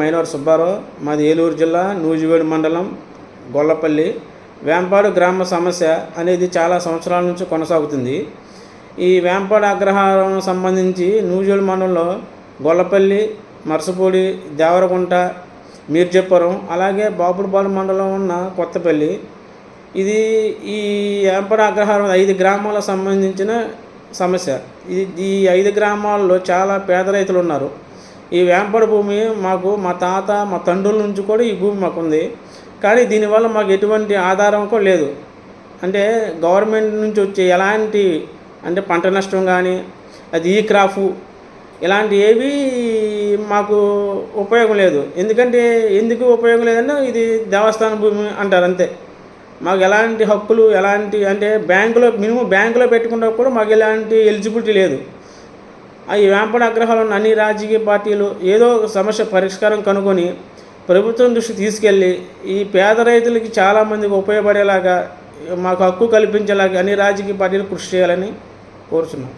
మైనవర్ సుబ్బారావు మాది ఏలూరు జిల్లా నూజివేడు మండలం గొల్లపల్లి. వేంపాడు గ్రామ సమస్య అనేది చాలా సంవత్సరాల నుంచి కొనసాగుతుంది. ఈ వేంపాడు అగ్రహారం సంబంధించి నూజివేడు మండలంలో గొల్లపల్లి మరసపూడి దేవరగుంట మీర్జపురం అలాగే బాపులపాలెం మండలం ఉన్న కొత్తపల్లి. ఇది ఈ వేంపాడు అగ్రహారం ఐదు గ్రామాలకు సంబంధించిన సమస్య. ఇది ఈ ఐదు గ్రామాల్లో చాలా పేద రైతులు ఉన్నారు. ఈ వేంపడ భూమి మాకు మా తాత మా తండ్రుల నుంచి కూడా ఈ భూమి మాకు ఉంది కానీ దీనివల్ల మాకు ఎటువంటి ఆధారం కూడా లేదు. అంటే గవర్నమెంట్ నుంచి వచ్చే ఎలాంటి అంటే పంట నష్టం కానీ అది ఈ క్రాఫ్ ఇలాంటి ఏవి మాకు ఉపయోగం లేదు. ఎందుకంటే ఎందుకు ఉపయోగం లేదంటే ఇది దేవస్థాన భూమి అంటారు అంతే. మాకు ఎలాంటి హక్కులు ఎలాంటి అంటే బ్యాంకులో మినిమం బ్యాంకులో పెట్టుకున్నా కూడా మాకు ఎలాంటి ఎలిజిబిలిటీ లేదు. ఈ వేంపడ అగ్రహాలు ఉన్న అన్ని రాజకీయ పార్టీలు ఏదో ఒక సమస్య పరిష్కారం కనుగొని ప్రభుత్వం దృష్టి తీసుకెళ్ళి ఈ పేద రైతులకి చాలామందికి ఉపయోగపడేలాగా మాకు హక్కు కల్పించేలాగా అన్ని రాజకీయ పార్టీలు కృషి చేయాలని కోరుచున్నాం.